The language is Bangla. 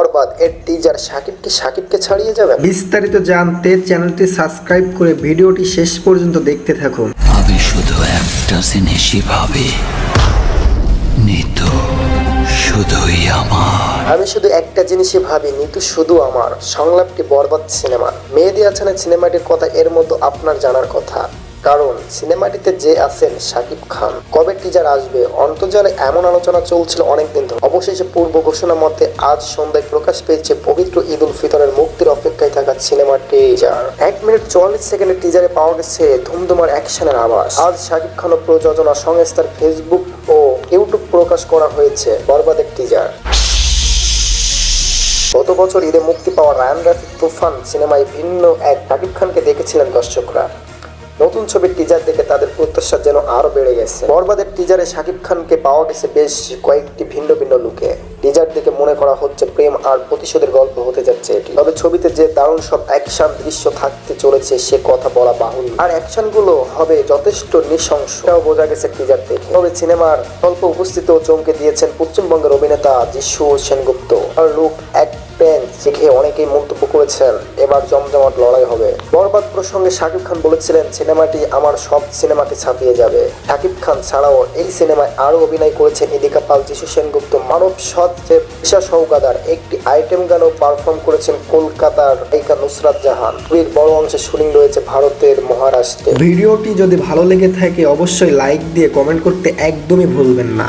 বরবাদ। এর টিজার সাকিব কি সাকিবকে ছাড়িয়ে যাবে? বিস্তারিত জানতে চ্যানেলটি সাবস্ক্রাইব করে ভিডিওটি শেষ পর্যন্ত দেখতে থাকুন। আমি শুধু একটা জিনিসই ভাবি নিতু শুধুই আমার। আমি শুধু একটা জিনিসই ভাবি নিতু শুধু আমার। সংলাপটি বরবাদ সিনেমা। মেহেদি হাসানের সিনেমাটির কথা এর মতো আপনার জানার কথা। কারণ সিনেমাটিতে যে আছেন শাকিব খান, কবে টিজার আসবে, অন্তর্জালে এমন আলোচনা চলছিল অনেকদিন ধরে। অবশেষে পূর্ব ঘোষণা মতে আজ সন্ধ্যায় প্রকাশ পেয়েছে পবিত্র ঈদ উল ফিতরের মুক্তির অপেক্ষায় থাকা সিনেমার টিজার এক মিনিট চুয়াল্লিশ সেকেন্ডের টিজারে পাওয়া গেছে ধুমধুমার অ্যাকশনের আভাস আজ শাকিব খান ও প্রযোজনা সংস্থার ফেসবুক ও ইউটিউব প্রকাশ করা হয়েছে বরবাদের টিজার গত বছর ঈদে মুক্তি পাওয়া রায়ান রাফি তুফান সিনেমায় ভিন্ন এক শাকিব খানকে দেখেছিলেন দর্শকরা। নতুন ছবির টিজার দেখে তাদের প্রত্যাশা যেন আরও বেড়ে গেছে। বরবাদের টিজারে শাকিব খানকে পাওয়া গেছে বেশ কয়েকটি ভিন্ন ভিন্ন লুকে টিজার দেখে মনে করা হচ্ছে প্রেম আর প্রতিশোধের গল্প হতে যাচ্ছে এটি। তবে ছবিতে যে দারুণ সব অ্যাকশন দৃশ্য থাকতে চলেছে, সে কথা বলা বাহুল আর অ্যাকশনগুলো হবে যথেষ্ট নৃশংস। এটাও বোঝা গেছে টিজার দেখে। তবে সিনেমার স্বল্প উপস্থিতিও চমকে দিয়েছেন পশ্চিমবঙ্গের অভিনেতা যিশু সেনগুপ্ত। আর লুক এক প্যান্ট শিখে অনেকেই মন্তব্য করেছেন, এবার জমজমাট লড়াই হবে। বরবাদ প্রসঙ্গে শাকিব খান বলেছিলেন, সিনেমাটি আমার সব সিনেমাকে ছাপিয়ে যাবে। শাকিব খান ছাড়াও এই সিনেমায় আরও অভিনয় করেছেন ইদিকা পাল যিশু সেনগুপ্ত মানব সৎ ঈশা সৌগাদার একটি আইটেম গানও পারফর্ম করেছেন কলকাতার এইকা নুসরাত জাহান। ছবির বড় অংশের শুটিং রয়েছে ভারতের মহারাষ্ট্রে। ভিডিওটি যদি ভালো লেগে থাকে, অবশ্যই লাইক দিয়ে কমেন্ট করতে একদমই ভুলবেন না।